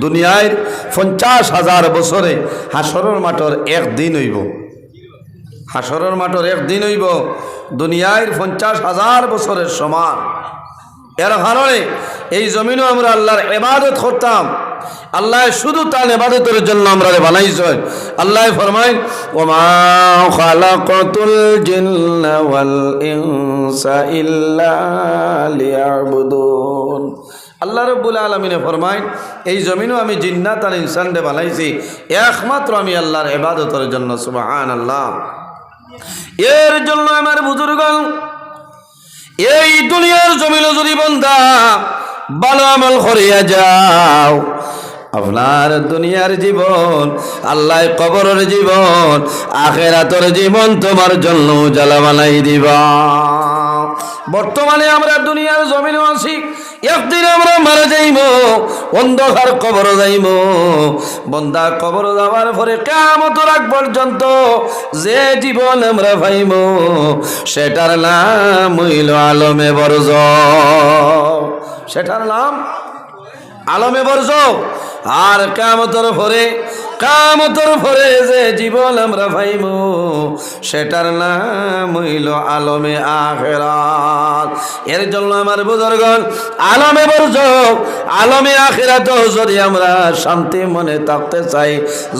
দুনিয়ায় পঞ্চাশ হাজার বছরে হাসরের মাঠর একদিন হইব। হাসরের মাঠর একদিন হইব। দুনিয়ায় পঞ্চাশ হাজার বছরের সমান। এর কারণে এই জমিনও আমরা আল্লাহর এবাদত করতাম। আল্লাহ শুধু তার এবাদতের জন্য আমরা বানাইছ আল্লাহ ফরমাই ওমা আল্লাহ রব্বুল আলমিনে ফরমাই এই জমিনও আমি জিন্নাত আর ইনসানরে বানাইছি। একমাত্র আমি আল্লাহর এবাদতের জন্য সুবাহান আল্লাহ এর জন্য আমার বুজুর্গ এই দুনিয়ার জমিল যদি বন্ধা ভালো আমল করিয়া যাও, আপনার দুনিয়ার জীবন আল্লাহ কবরের জীবন, আখেরাতর জীবন তোমার জন্য জ্বালা বানাই দিবা। বর্তমানে আমরা দুনিয়ার জমিনে আছি একদিন আমরা মারা যাইব, অন্ধকার কবর যাইব। বন্দা কবর যাওয়ার পরে কেমত রাখ পর্যন্ত যে জীবন আমরা পাইব, সেটার নাম হইল আলমে বরজ। সেটার নাম আলমে বর্জ। আর কামতর পরে কামতর পরে যে জীবন আমরা ভাইব সেটার নাম হইল আলমে আখেরাত। এর জন্য আমার বুজুর্গন আলমে বর্জ আলমে আখেরাত যদি আমরা শান্তি মনে থাকতে চাই,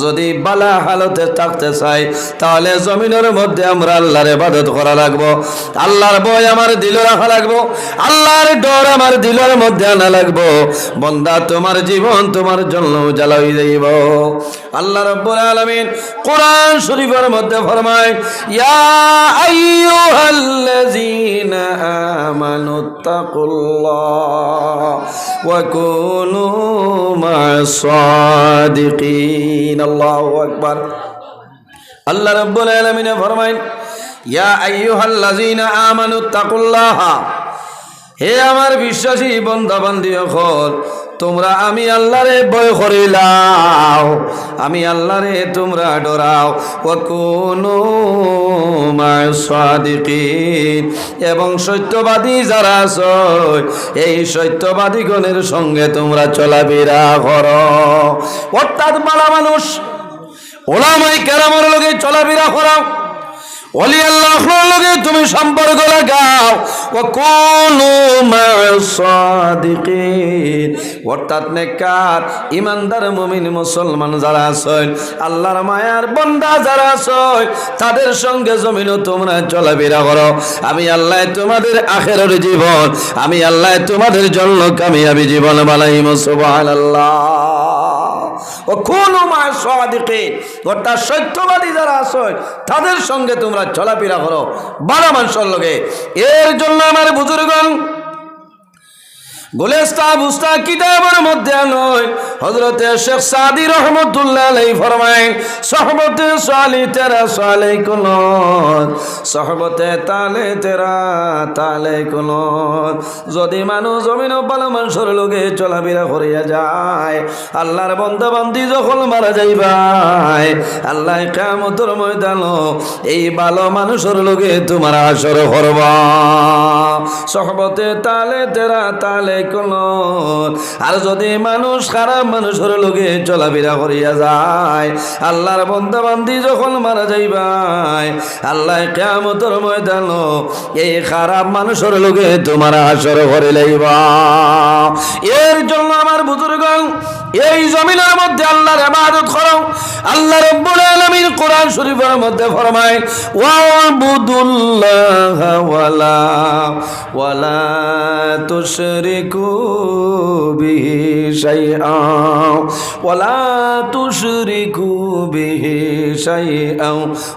যদি বালা হালতে থাকতে চাই, তাহলে জমিনের মধ্যে আমরা আল্লাহর ইবাদত করা লাগবো। আল্লাহর বই আমার দিল রাখা লাগবো, আল্লাহর ডর আমার দিলের মধ্যে আনা লাগবো। বন্দা, তোমার জীবন তোমার জন্য জ্বালাই যাইব। আল্লাহ রব্বুল আলামিন কোরআন শরীফের মধ্যে ফরমায়, ইয়া আইয়ুহাল্লাযীনা আমানু তাকুল্লাহ ওয়া কুনু মা'আস সাদিকিন আল্লাহু আকবার। আল্লাহ রব্বুল আলামিন ফরমায়, ইয়া আইয়ুহাল্লাযীনা আমানু তাকুল্লাহ হে আমার বিশ্বাসী বন্ধা বান্ধী তোমরা আমি আল্লাহরে ভয় করিলাও, আমি আল্লাহরে তোমরা ডরাও। ও কোনো এবং সত্যবাদী যারা আছো, এই সত্যবাদীগণের সঙ্গে তোমরা চলাফেরা করো। অর্থাৎ মালা মানুষ ওলামাই কেরামর লগে চলাফেরা করো অলি আল্লাহ তুমি সম্পর্ক লাগাও ও কোন অর্থাৎ নেকার ইমানদার, মুমিন, মুসলমান যারা আছেন, আল্লাহর মায়ার বন্দা যারা আছেন, তাদের সঙ্গে জমিনও তোমরা চলাফেরা করো। আমি আল্লাহ তোমাদের আখেরের জীবন, আমি আল্লাহ তোমাদের জন্য কামিয়াবি জীবন কোন মায় সাদিকে অর্থাৎ সত্যবাদী যারা আছে, তাদের সঙ্গে তোমরা চলাফেরা করো। বারো মানুষের লোকে, এর জন্য আমার বুজুর্গণ তালে তালে যদি মানুষ জমিন ভালো মানুষের লোকে চলাফেরা করিয়া যায়, আল্লাহর বন্ধু বান্ধি যখন মারা যাইবাই আল্লাহ কামতর ময়দান এই ভালো মানুষের লোকে তোমার আসর করবা সহবতে তালে তেরা তালে কোন আর যদি মানুষ খারাপ মানুষের লোকে চলাফেরা করিয়া যায়, আল্লাহর বন্ধা বান্ধি যখন মারা যাইবাই আল্লাহ কেমতর ময়দান এই খারাপ মানুষের লোকে তোমার আসর করে লাইবা। এর জন্য আমার বুজুর্গ এই জমিনের মধ্যে আল্লাহর ইবাদত করো। আল্লাহ রাব্বুল আলামিন কোরআন শরীফের মধ্যে ফরমায়, ওয়াবুদুল্লাহ ওয়ালা ওয়ালা তুশরিকু বিহি শাইআ, ওয়ালা তুশরিকু বিহি শাইআ,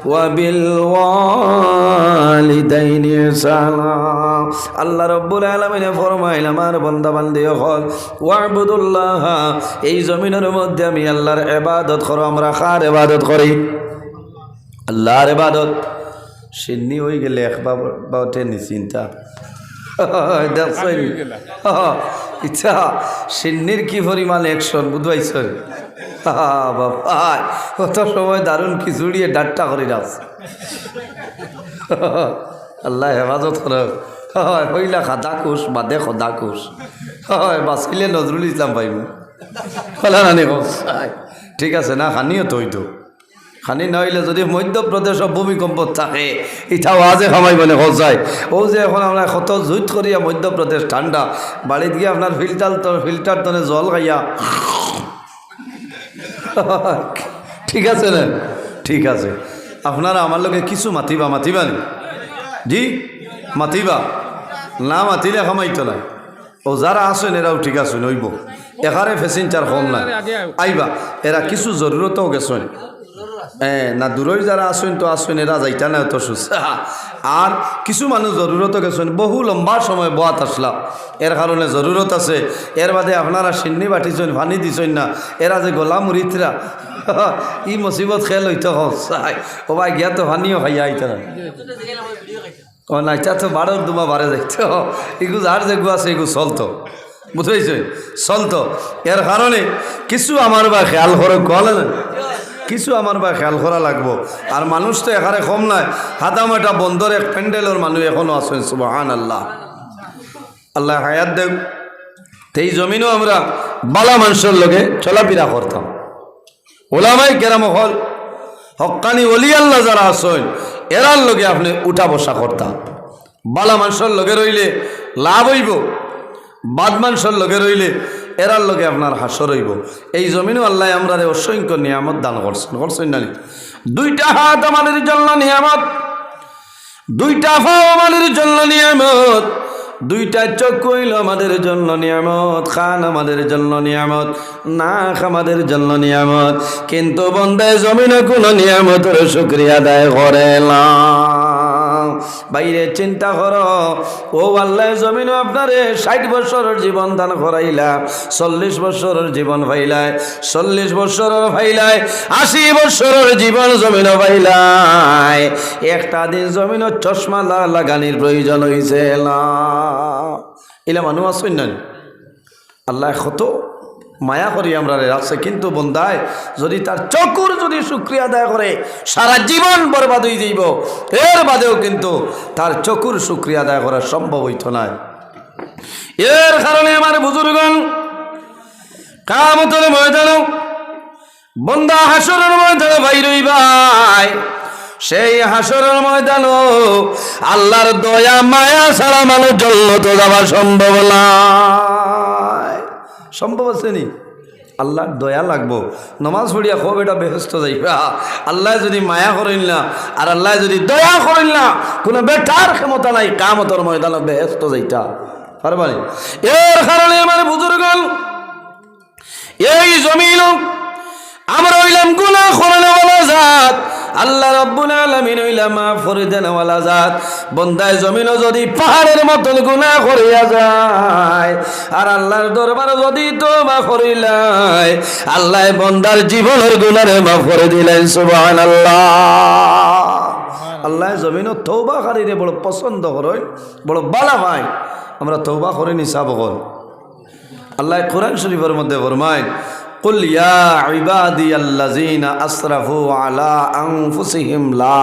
ওয়া বিল ওয়ালিদাইনি ইহসানা আল্লাহ রাব্বুল আলামিন ফরমাইল আমার বান্দা বান্দি হল, ওয়াবুদুল্লাহ এই জমিনের মধ্যে আমি আল্লাহর এবাদত করো আমরা কার এবাদত করি? আল্লাহর এবাদত সিন্নি হয়ে গেলে এক বাউটে নিশ্চিন্তা দেখছেন ইচ্ছা সিন্নির কি পরিমাণ একশন বুধবাইছেন বাবা কত সময় দারুণ খিচুড়িয়ে ডাট্টা করে যাস আল্লাহ হেফাজত করে। হয় হইলা খাদা কুশ বাদে খদা কুশ হয় বাঁচিলে নজরুল ইসলাম পাইব। হলা নানি ঠিক আছে, না, খানিও তো হইতো। খানি না হইলে যদি মধ্যপ্রদেশ ভূমিকম্প থাকে ইটাও আজে খামাই বলে হসাই ও যে এখন আমরা কত জুইত করিয়া মধ্যপ্রদেশ ঠান্ডা বাড়িত গিয়ে আপনার ফিল্টার তো ফিল্টার তনে জল খাইয়া। ঠিক আছে না? ঠিক আছে। আপনারা আমার লোকে কিছু মাতিবা মাতিবা নি? জি, মাতিবা। না, মাতিলে খামাইতো না ও যারা আসেন এরাও ঠিক আছে নইব এখারে ফেসেঞ্জার কম নাই আইবা এরা কিছু জরুরতও গেছেন। এ না দূরই যারা আসেন তো আসেন এরা যাইতা না তো সুসা। আর কিছু মানুষ জরুরত গেছেন বহু লম্বা সময় বোয়াত আসলাম এর কারণে জরুরত আছে। এর বাদে আপনারা সিন্নি বাটিছেন পানি দিছেন না। এরা যে গোলা মুরিতরা ই মুসিবত খেল হইতে চাই ও ভাই গিয়া তো পানিও খাইয়া আইতে না। ও নাইটা তো বারোর দুমা বারে যাইতো। এগু যার যেগু আছে এগু চলতো। বুঝাইছে চলতো এর কারণে কিছু আমার বা খেয়াল করে কলে না কিছু আমার বা খেয়াল করা লাগবো। আর মানুষ তো এখানে কম নাই। হাতামাটা বন্দর, এক প্যান্ডেলের মানুষ এখনও আছেন সুবাহান আল্লাহ আল্লাহ হায়াত দেব এই জমিনও আমরা বালা মানুষের লোকে চলাফেরা করতাম। ওলামাই কেরাম হল, হকানি অলি আল্লাহ যারা আসেন এরার লগে আপনি উঠা বসা করতাম। বালা মানুষের লগে রইলে লাভ হইব। বাদ মানুষের লগে রইলে, এরার লগে আপনার হাসর হইব। এই জমিনও আল্লাহ আমরা অসংখ্য নিয়ামত দান করছেন। করছেন না দুইটা হাত আমাদের জন্য নিয়ামত। দুইটা পাও আমাদের জন্য নিয়ামত। দুইটা চোখ হইল আমাদের জন্য নিয়ামত। খান আমাদের জন্য নিয়ামত। নাক আমাদের জন্য নিয়ামত। কিন্তু বন্দায় জমিনে কোনো নিয়ামতের শুক্রিয়া আদায় করে না। বাইরে চিন্তা কর। ও আল্লাহ জমিন আপনারে ষাট বছরের জীবন দান করাইলা, চল্লিশ বছরের জীবন ভাইলায় চল্লিশ বছরের ভাইলায় আশি বছরের জীবন জমিন ভাইলায় একটা দিন জমিন চশমা লাগানির প্রয়োজন হয়েছে না। এলা মানুষ আসেন আল্লাহ কত মায়া করি আমরা রাখছে কিন্তু বন্দায় যদি তার চকুর যদি শুক্রিয়া আদায় করে, সারা জীবন বরবাদ হয়ে যাইব। এর বাদেও কিন্তু তার চকুর শুক্রিয়া আদায় করা সম্ভব হইত না এর কারণে আমার বুজুর্গন কামতলে ময়দান, বন্দা হাসরের ময়দানে ভাই রই ভাই। সেই হাসরের ময়দান আল্লাহর দয়া, মায়া ছাড়া মানুষ জন্য তো যাওয়া সম্ভব নয় সম্ভব আছে নি? আল্লাহর দয়া লাগবো। নমাজ পড়িয়া খুব এটা বেহস্ত যাইবা আল্লাহ যদি মায়া করেন না, আর আল্লাহ যদি দয়া করেন না, কোনো বেটার ক্ষমতা নাই, কামতর ময়দান বেহস্ত যাইতা। পারবানি? এর কারণে আমার বুজুর্গ এই জমিন আমরা হইলাম গুণা করে আল্লাহ মাফ করে দেনওয়ালা জাত। বন্দায় জমিনও যদি পাহাড়ের মতন গুনাহ করিয়া যায়, আর আল্লাহর দরবারে যদি তোবা করিলাই আল্লাহ বন্দার জীবনের গুনারে মাফ করে দিলেন, সুবহানাল্লাহ। আল্লাহ জমিনও তৌবাকারীরে বড় পছন্দ করেন, বড় বালা ভাই। আমরা তৌবা করে নিসাব কর আল্লাহ কোরআন শরীফের মধ্যে ফরমায় قل يا عبادي الذين اسرفوا على انفسهم لا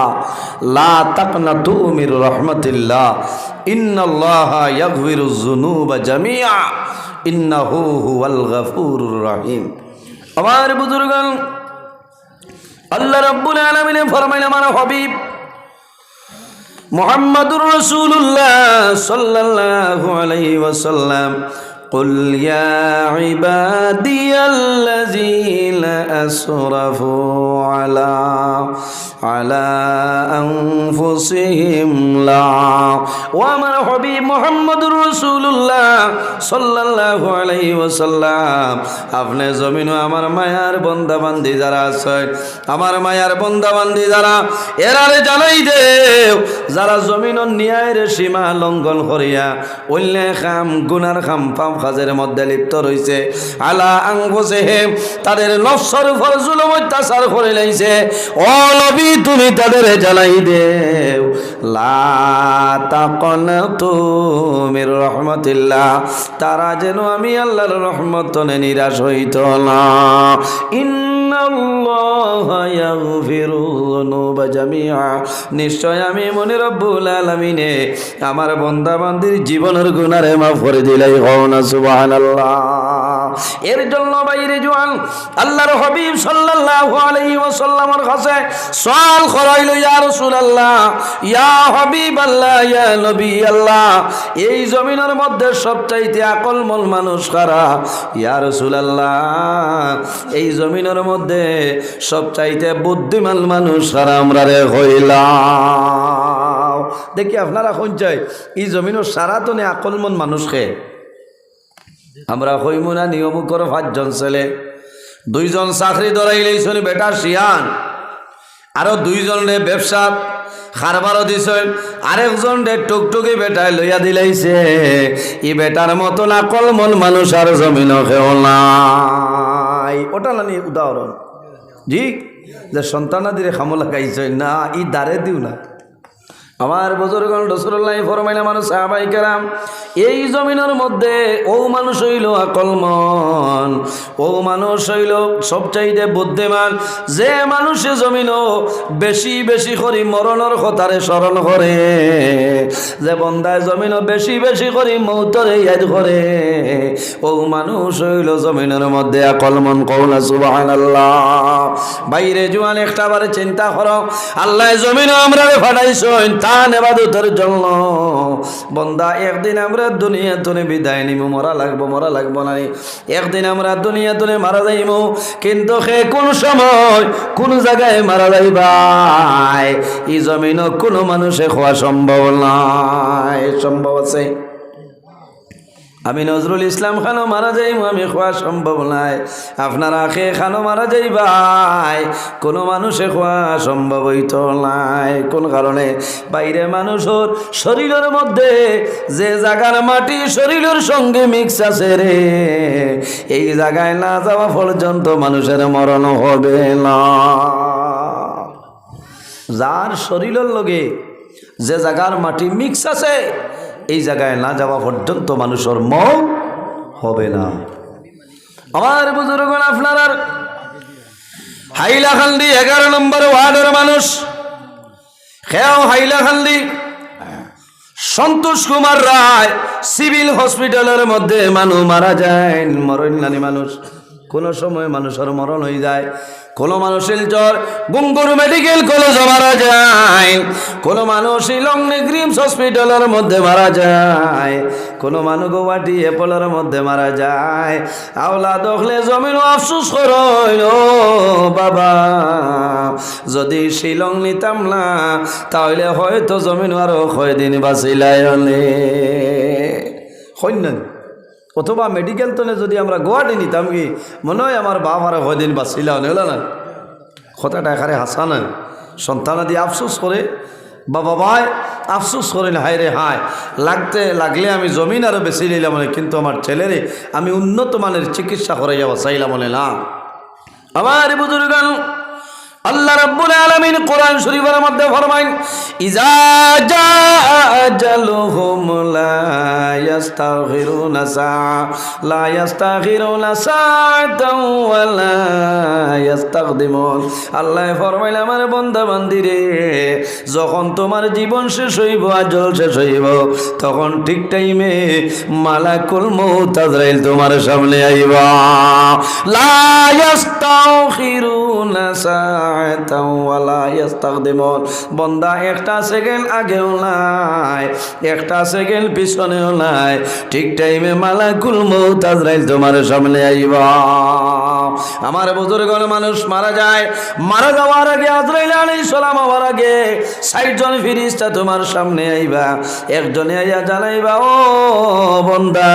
لا تقنطوا من رحمة الله ان الله يغفر الذنوب جميعا انه هو الغفور الرحيم আমার বুজুর্গান আল্লাহ রাব্বুল আলামিন ফরমাইলেন আমার হাবিব মোহাম্মদুর রসুল্লাহ সাল্লাল্লাহু আলাইহি ওয়াসাল্লাম قل يا عبادي الذين أسرفوا على على أنفسهم لا وما حبيب محمد رسول الله صلى الله عليه وسلم আপনি জমিন আমার মায়ার বন্দা বান্দি যারা আছে আমার মায়ার বন্দা বান্দি যারা এরারে জানাই দেও যারা জমিন ন্যায়ের সীমা লঙ্ঘন করিয়া অন্য খাম গুনার খাম পাম খাজের মধ্যে লিপ্ত রয়েছে আলা আংবসে তাদের নফসর উপর জুলুম অত্যাচার করে লাইছে। ও নবী, তুমি তাদের জ্বালাই দেও। লা তারা যেন আমি আল্লাহর রহমত তনে নিরাশ হইত না। ইন নিশ্চয় আমি মনে রব্বুল আলমিনে আমার বান্দা বান্দির জীবনের গুণারে মা ফরে দিলাই হও না, সুবহানাল্লাহ। এর জন্য বাইরে জোয়ান আল্লাহর হাবিব সাল্লাল্লাহু আলাইহি ওয়াসাল্লামের কাছে সওয়াল করাইল, ইয়া রাসূলুল্লাহ, ইয়া হাবিব আল্লাহ ইয়া নবী আল্লাহ এই জমিনের মধ্যে সবচাইতে আকলমল মানুষ কারা? ইয়া রাসূলুল্লাহ, এই জমিনের মধ্যে সবচাইতে বুদ্ধিমান মানুষ কারা? আমরা রে হইলাম। দেখি আপনারা কোন চাই এই জমিনের সারা তো নে আকলমন মানুষকে আমরা হইমুনা নিয়ম করে পাঁচজন ছেলে। দুইজন চাকরি ধরাই লইছনি বেটা শিয়ান। আরও দুইজন রে ব্যবসা খারবারও দিছেন। আরেকজন রে টুকটুকি বেটায় লইয়া দিলাইছে। ই বেটার মতন আকল মন মানুষ আর জমিন ওটা নানি উদাহরণ। জি? যে সন্তানাদিরে খামো লাগাইছে না, ই দারে দিও না। আমার বুজুর্গণ রসুল্লাহ ফরমাইলা মানুষ সাহাবাই কেরাম, এই জমিনের মধ্যে ও মানুষ হইল আকলমন। ও মানুষ হইল সবচাইতে বুদ্ধিমান। যে মানুষে জমিন বেশি বেশি করি মরণের কথারে স্মরণ করে, যে বন্দায় জমিন বেশি বেশি করি মৌতরে ইয়াদ করে, ও মানুষ হইল জমিনের মধ্যে আকলমন কৌলা সুবাহ বাইরে জোয়ান একটা বারে চিন্তা করো, আল্লাহ জমিন আমরা ফাটাইছেন তান এবাদতের জন্য। বন্দা, একদিন আমরা দুনিয়া তুনে বিদায় নিব মরা লাগবো মরা লাগবো না একদিন আমরা দুনিয়া তুনে মারা যাইব কিন্তু সে কোন সময় কোন জায়গায় মারা যাইবাই? এই জমিন কোনো মানুষে খোয়া সম্ভব নাই, সম্ভব আছে। আমি নজরুল ইসলাম খানো মারা যাইব আমি খোয়া সম্ভব নাই। আপনারা খে খানো মারা যাইবাই। কোনো মানুষে খোয়া সম্ভব হইতো নাই। কোন কারণে? বাইরে মানুষের শরীরের মধ্যে যে জায়গার মাটি শরীরের সঙ্গে মিক্স আছে রে, এই জায়গায় না যাওয়া পর্যন্ত মানুষের মরণ হবে না। যার শরীরের লগে যে জায়গার মাটি মিক্স আছে এই জায়গায় না যাওয়া পর্যন্ত মানুষের মন হবে না। আমার বুজুর্গ আপনার হাইলাখান্দি এগারো নম্বর ওয়ার্ডের মানুষ। খেয়াও হাইলাখান্দি সন্তোষ কুমার রায় সিভিল হসপিটালের মধ্যে মানুষ মারা যায় মরণ নানি মানুষ। কোনো সময় মানুষের মরণ হয়ে যায়, কোনো মানুষের জ্বর, গুঙ্গুর মেডিকেল কলেজে মারা যায়, কোনো মানুষ লং গ্রিমস হসপিটালের মধ্যে মারা যায়, কোনো মানুষ গুয়াহাটি এপলের মধ্যে মারা যায়। আওলা দখলে জমিন আফসুস ও বাবা, যদি শিলং নিতাম না, তাহলে হয়তো জমিন আরও কয়দিন বাঁচিলাই হলে হইন অথবা মেডিকেল তনে যদি আমরা গুয়াহাটি নিতাম কি মনে হয় আমার বাপ আর কয়দিন বাঁচিলা হলে না কথাটা এখানে হাসা না সন্তানাদি আফসোস করে বাবা ভাই, আফসোস করেন হায় রে হায়, লাগতে, লাগলে আমি জমিন আরও বেশি নিলাম মনে কিন্তু আমার ছেলেরে আমি উন্নত মানের চিকিৎসা করে যাব চাইলাম মনে না আমার বুজুর্গান আল্লাহ রাব্বুল আলামিন কোরআন শরীফের মধ্যে ফরমাইন, ইজা জা আজালুহুম লা ইস্তাগফিরুনা সা লা ইস্তাগফিরুনা সাআতাও ওয়া লা আল্লাহ ফরমাইল আমার বান্দা বান্দিরে যখন তোমার জীবন শেষ হইব, আজল শেষ হইব, তখন ঠিক টাইমে মালাকুল মউত আজরাইল তোমার সামনে আইবা। লা ইস্তাগফিরুনা ইস্তাকদিমুন বান্দা, একটা সেকেন্ড আগেও নাই, একটা সেকেন্ড পিছনেও নাই। ঠিক টাইমে মালাকুল কুলমো আজরাইল তোমার সামনে আইবা। আমার বুজুর্গর মানুষ মারা যায়। মারা যাওয়ার আগে আজরাইল আলাইহিস সালাম হওয়ার আগে ষাট জন ফিরিস্তা তোমার সামনে আইবা, একজনে আইয়া জানাইবা, ও বন্দা,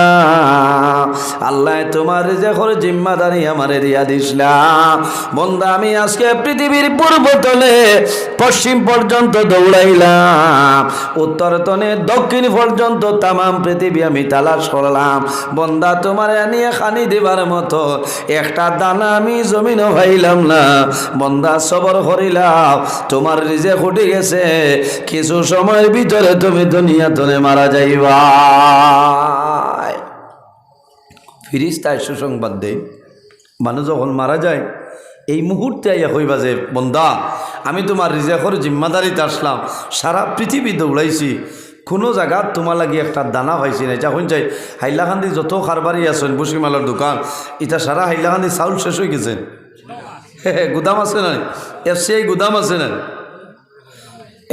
আল্লাহ তোমার যে করে জিম্মাদারি আমারে দিয়া দিসলাম বন্দা, আমি আজকে পৃথিবীর পূর্ব তলে পশ্চিম পর্যন্ত দৌড়াইলাম, উত্তর তনে দক্ষিণ পর্যন্ত তামাম পৃথিবী আমি তালাশ করলাম। বন্দা, তোমার নিয়ে খানি দিবার মতো একটা দানা আমি জমিনও ভাইলাম না। বন্দা সবর করিলাম তোমার রিজে ফুটে গেছে। কিছু সময়ের ভিতরে তুমি দুনিয়া তনে মারা যাইবা। ফিরিস্তায় সুসংবাদ দেয় মানুষ যখন মারা যায়, এই মুহূর্তে আইয়া কইবা যে, বন্দা, আমি তোমার রিজাকর জিম্মাদারিতে আসলাম, সারা পৃথিবী দৌড়াইছি কোনো জায়গাত তোমার লাগি একটা দানা পাইছি না যখন চাই, হাইলাকান্দি যত খারবারি আছেন বসিমালার দোকান ইটা সারা হাইলাকান্দি চাউল শেষ হয়ে গেছে। গুদাম আছে না এফসিআই গুদাম আছে না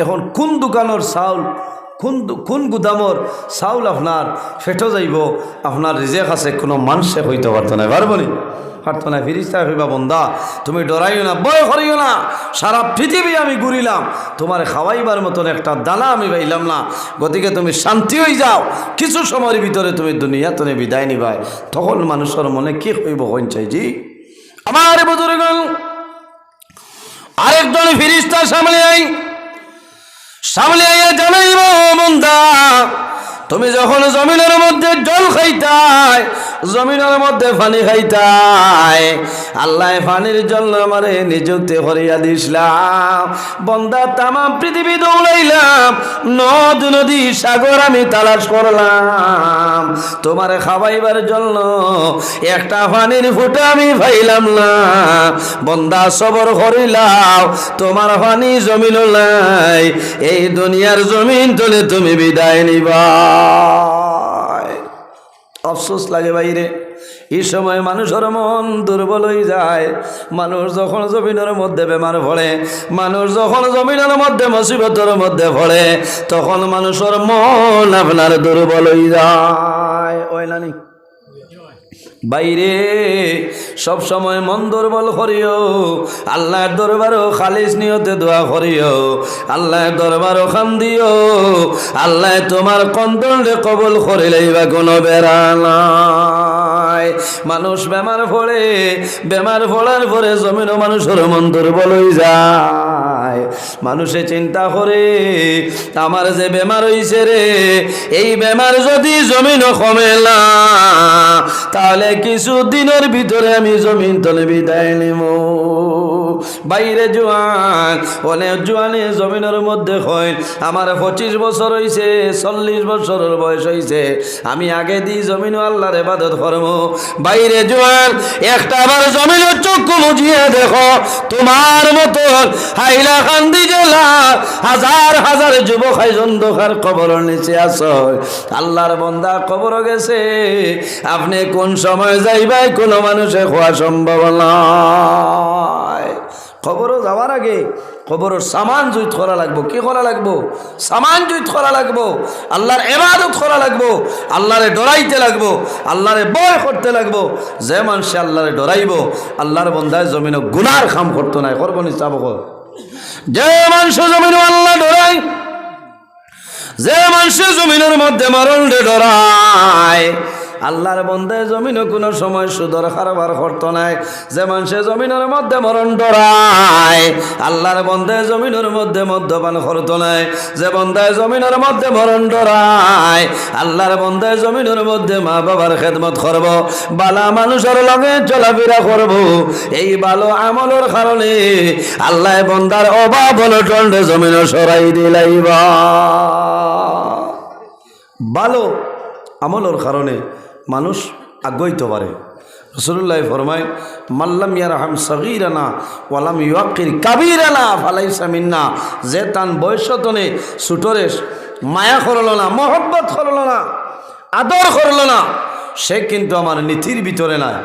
এখন কোন দোকানের চাউল, কোন কোন গুদামর চাউল আপনার ফেটো যাইব আপনার রিজেক আছে, কোনো মানুষে হইতে পারতো না পারব নি পারতো না ফিরিস্তা হইবা বন্দা তুমি ডরাইও না বয় করিও না। সারা পৃথিবী আমি ঘুরিলাম, তোমার খাওয়াইবার মতন একটা দানা আমি পাইলাম না। গতিকে তুমি শান্তি হয়ে যাও, কিছু সময়ের ভিতরে তুমি দুনিয়া তুমি বিদায় নিবাই। তখন মানুষের মনে কি হইব হইন চাই জি? আমার বুজুর্গ আরেকজন ফিরিস্তা সামনে আই, সামনে আইয়া জানাইব মন্দা তুমি যখন জমিনের মধ্যে জল খাইতাই জমিনের মধ্যে পানি খাইতাই আল্লাহ পানির জল আমারে নিযুক্তি করিয়া দিসলাম বন্দা তামাম পৃথিবী দৌড়াইলাম। নদ, নদী, সাগর আমি তালাশ করলাম। তোমারে খাওয়াইবার জন্য একটা পানির ফুটা আমি পাইলাম না। বন্দা সবর করিলাম তোমার পানি জমিন নাই। এই দুনিয়ার জমিন তোলে তুমি বিদায় নিবা আফসোস লাগে বাইরে এই সময় মানুষের মন দুর্বল হয়ে যায়। মানুষ যখন জমিনের মধ্যে বেমার পড়ে, মানুষ যখন জমিনের মধ্যে মুসিবতের মধ্যে পড়ে, তখন মানুষের মন আপনার দুর্বল হয়ে যায়। ওই বাইরে, সব সময় মন দুর্বল করিও, আল্লাহর দরবারও খালিস নিয়তে দোয়া করিও, আল্লাহর দরবারও খান দিও, আল্লাহ তোমার কন্তরে কবল করিলেই বা কোনো বেড়া নাই। মানুষ বেমার পড়ে, বেমার পড়ার পরে জমিনও মানুষের মন দুর্বল হয়ে যায়। মানুষে চিন্তা করে, আমার যে বেমার হইছে রে, এই বেমার যদি জমিন কমেলা তাহলে কিছু দিনের ভিতরে আমি জমিন তলে বিদায় নিব। বাইরে জোয়ান, অনেক জোয়ানে জমিনের মধ্যে হয়। আমার পঁচিশ বছর হইছে, চল্লিশ বছরের বয়স হইছে। আমি আগে দিই জমিন আল্লাহর এবাদত কর্ম। বাইরে জোয়ান, একটা আবার জমিনের চক্ষু মুজিয়ে দেখো। তোমার মতন হাইলা কান্দি জেলা, হাজার হাজার যুবক হাইজন দোকার কবর নিচে আস আল্লাহর বন্দা কবর গেছে। আপনি কোন সময় যাইবাই কোনো মানুষে খোয়া সম্ভব নয়। খবরও যাওয়ার আগে খবরের সামান জুইত করা লাগবো। কি করা লাগবো? সামান জুইত করা লাগবো। আল্লাহর এবাদত করা লাগবো। আল্লাহরে ডরাইতে লাগবো। আল্লাহরে বয় করতে লাগবো। যে মানুষে আল্লাহরে ডরাইব, আল্লাহর বন্ধায় জমিন গুনার খাম করতো নাই করব নি চাবক যে মানুষ জমিন আল্লাহ ডরাই যে মানুষে জমিনের মধ্যে মরণ ডরায় আল্লাহর বন্ধে জমিনও কোনো সময় সুদর কারবার করত নাই। যে মানুষে জমিনের মধ্যে মরণ ডরায়, আল্লাহর বন্ধে জমিনের মধ্যে মদ্যপান করত নাই। যে বন্ধায় জমিনের মধ্যে মরণ ডরায়, আল্লাহর বন্ধে জমিনের মধ্যে মা বাবার খেদমত করব, বালা মানুষের লগে চলাফেরা করব। এই ভালো আমলের কারণে আল্লাহ বন্দার অভাব হলো টন্ডে জমিন সরাই দিলাইবা। ভালো আমলের কারণে মানুষ আগ্রহিত পারে রসুল্লাহ ফরমায় মাল্লাম ইয়ারহাম সগিরানা ওয়ালাম ইয়কির কাবিরানা ফালাইসা মিন্না। যে তান বয়সতনে সুটরে মায়া করল না, মহব্বত করল না, আদর করল না, সে কিন্তু আমার নীতির ভিতরে নাই।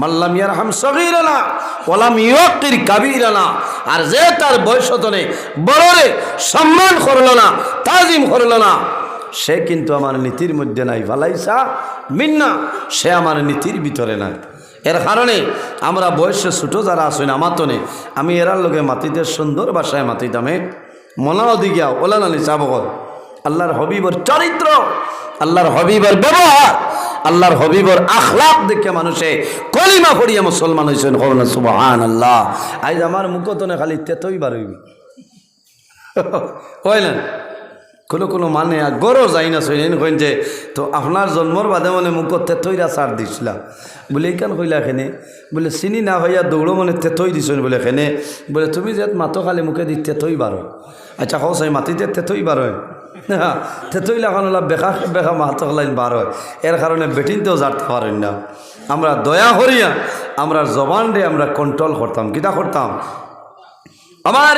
মাল্লাম ইয়ারহাম সগিরানা ওলাম ইয়কির কাবিরানা। আর যে তার বয়সতনে বড়রে সম্মান করল না, তাজিম করল না সে কিন্তু আমার নীতির মধ্যে নাই। ভালাইসা মিন্না, সে আমার নীতির ভিতরে নাই। এর কারণে আমরা বয়সে ছোটো যারা আসেন আমাতনে আমি এরার লোকে মাতিতে সুন্দর বাসায় মাতিতামে মনাও দিগিয়া ওলা নানি চাবক আল্লাহর হবিবর চরিত্র, আল্লাহর হবিবর ব্যবহার, আল্লাহর হবিবর আখলাপ দেখে মানুষে কলিমা পড়িয়া মুসলমান হয়েছেন সুবহান আল্লাহ আজ আমার মুখতনে খালি তেতই বার হইবি। কইলেন কোনো কোনো মানে গরো যাই না শুনেন কইন যে, তো আপনার জন্মর বাদে মানে মুখত তেতইরা চার দিছিলা? বলে এইখান কইলা এখানে বলে, চিনি না হইয়া দৌড়ো মানে তেতই দিছেন বলে এখানে বলে, তুমি যে মাতো খালি মুখে দি তেতই বারো আচ্ছা কও চাই, মাটিতে তেতই বার হয় হ্যাঁ তেতই লাগানো লাভ বেকা বেকা মাহাতো লাইন বার হয় এর কারণে বেটিনতেও জানতে পারেন না আমরা দয়া করিয়া, আমরা জবান রে আমরা কন্ট্রোল করতাম কিতা করতাম আমার